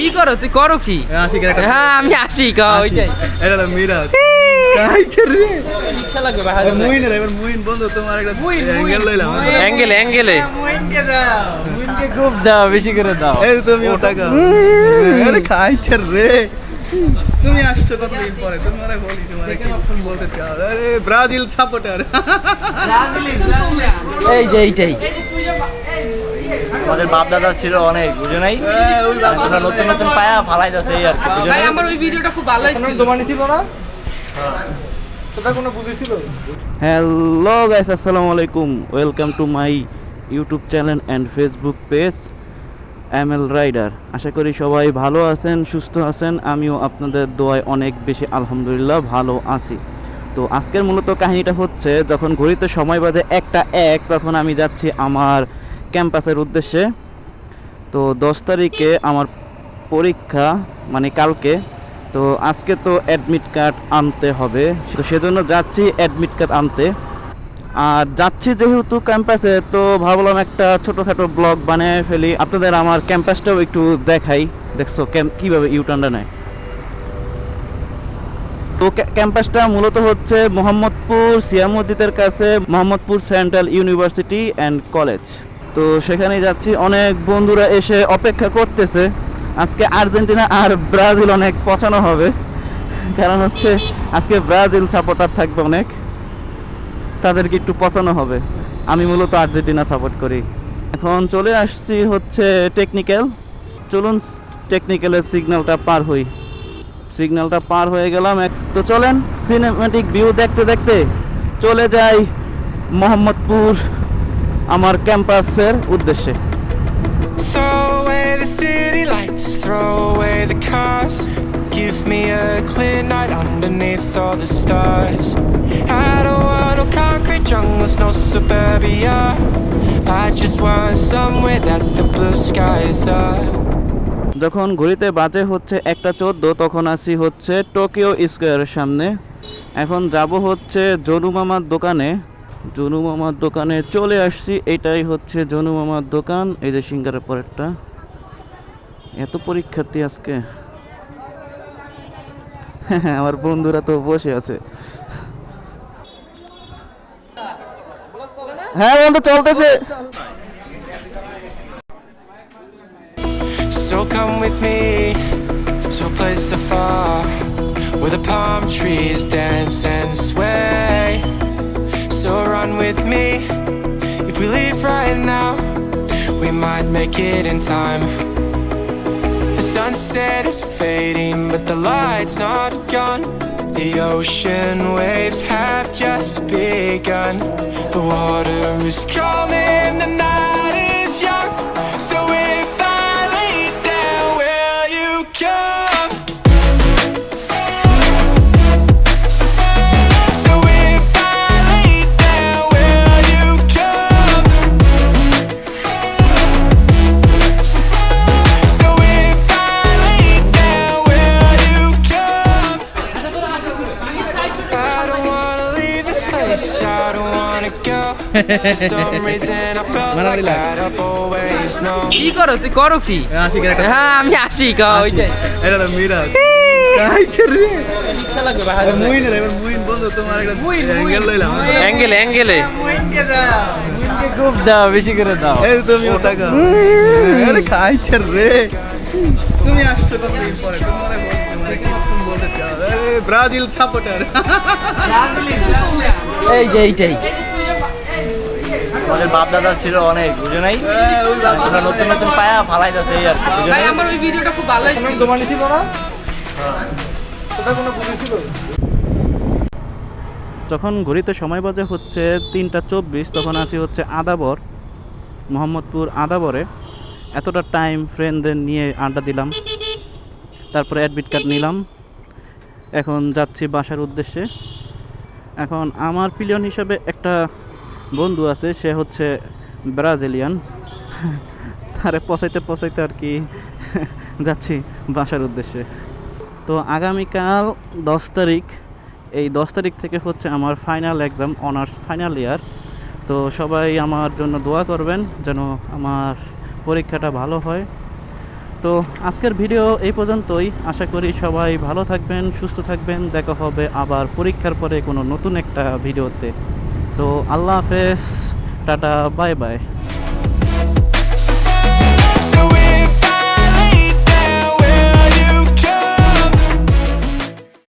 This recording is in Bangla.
কি করো? তুই করো কি? হ্যাঁ আমি আসি ক ওইটাই। এটা হলো মিরাজ। খুব দাও বেশি করে দাও। এই তুমি আরে খাইছে রে। তুমি আসছো কতদিন পরে? তোমারে বলি তোমারে বলতে চাও? আরে ব্রাজিল সাপোর্টার এই যে এইটাই। আমাদের বাপ দাদা ছিল অনেক বুঝো নাই? তোমরা নতুন নতুন পায়া ফালাই যাচ্ছে এই আর কি বুঝো ভাই নাই? আমার ওই ভিডিওটা খুব ভালো হয়েছিল হ্যালো গাইস আসসালামু আলাইকুম। Welcome to my YouTube channel and Facebook page M L rider আশা করি সবাই ভালো আছেন সুস্থ আছেন। আমিও আপনাদের দোয়ায় অনেক বেশি আলহামদুলিল্লাহ ভালো আছি। তো আজকের মূলত কাহিনীটা হচ্ছে যখন ঘড়িতে সময় বাজে একটা এক তখন আমি যাচ্ছি আমার ক্যাম্পাসের উদ্দেশ্যে। তো দশ তারিখে আমার পরীক্ষা মানে কালকে। তো আজকে তো অ্যাডমিট কার্ড আনতে হবে। তো সেজন্য যাচ্ছি অ্যাডমিট কার্ড আনতে। আর যাচ্ছি যেহেতু ক্যাম্পাসে তো ভাবলাম একটা ছোটোখাটো ব্লগ বানিয়ে ফেলি। আপনাদের আমার ক্যাম্পাসটাও একটু দেখাই। দেখছ কীভাবে ইউটার্নটা নেয়। তো ক্যা- ক্যাম্পাসটা মূলত হচ্ছে মোহাম্মদপুর সিয়া মসজিদের কাছে, Mohammadpur central university and college. তো সেখানে যাচ্ছি। অনেক বন্ধুরা এসে অপেক্ষা করতেছে। আজকে আর্জেন্টিনা আর ব্রাজিল অনেক পচানো হবে। কারণ হচ্ছে আজকে ব্রাজিল সাপোর্টার থাকবে অনেক। তাদেরকে একটু পচানো হবে। আমি মূলত আর্জেন্টিনা সাপোর্ট করি। এখন চলে আসছি হচ্ছে টেকনিক্যাল চলুন টেকনিক্যালের সিগন্যালটা পার হই। সিগন্যালটা পার হয়ে গেলাম এক তো চলেন সিনেমেটিক ভিউ দেখতে দেখতে চলে যাই মোহাম্মদপুর আমার ক্যাম্পাসের উদ্দেশ্যে Throw away the city lights, throw away the cars. Give me a clear night underneath all the stars. I don't want no concrete jungles, no suburbia. I just want somewhere that the blue skies are. যখন ঘড়িতে বাজে হচ্ছে একটা চোদ্দ তখন আসি হচ্ছে টোকিও স্কোয়ারের সামনে এখন যাব হচ্ছে জনু মামার দোকানে জনু মামার দোকানে চলে আসছি। এটাই হচ্ছে জনু মামার দোকান। এই যে সিঙ্গারের পরেরটা। এত পরীক্ষার্থী আজকে। হ্যাঁ আমার বন্ধুরা তো বসে আছে। হ্যাঁ বন্ধু, চলতেছে। So come with me to a place so far where the palm trees dance and sway. So run with me. If we leave right now, we might make it in time. The sunset is fading, but the light's not gone. The ocean waves have just begun. The water is calling, the কি করো তুই? করো কি? হ্যাঁ আমি আসি ওইটাই এটা মিরাজ বেশি করে দাও। তুমি টাকা খাইছে রে। তুমি আসছো কতদিন পরে ব্রাজিল সাপোর্টার এই যে এইটাই। আমাদের বাপ দাদা ছিল অনেক বুঝো নাই? তোমরা নতুন নতুন পায়া ফালাই যাচ্ছে এই আর কি ভাই আমার ওই ভিডিওটা খুব ভালো হয়েছিল? যখন ঘড়িতে সময় বাজে হচ্ছে তিনটা চব্বিশ তখন আছি হচ্ছে আদাবর মোহাম্মদপুর আদাবরে। এতটা টাইম ফ্রেন্ডদের নিয়ে আড্ডা দিলাম তারপরে অ্যাডমিট কার্ড নিলাম। এখন যাচ্ছি বাসার উদ্দেশ্যে। এখন আমার প্লিয়ন হিসাবে একটা বন্ধু আছে, সে হচ্ছে ব্রাজিলিয়ান। তারে পচাইতে পচাইতে আর কি যাচ্ছি বাসার উদ্দেশ্যে। তো আগামীকাল দশ তারিখ, এই দশ তারিখ থেকে হচ্ছে আমার final exam honours final year তো সবাই আমার জন্য দোয়া করবেন যেন আমার পরীক্ষাটা ভালো হয়। তো আজকের ভিডিও এই পর্যন্তই। আশা করি সবাই ভালো থাকবেন, সুস্থ থাকবেন। দেখা হবে আবার পরীক্ষার পরে কোনো নতুন একটা ভিডিওতে সো আল্লাহ হাফেজ টাটা বাই বাই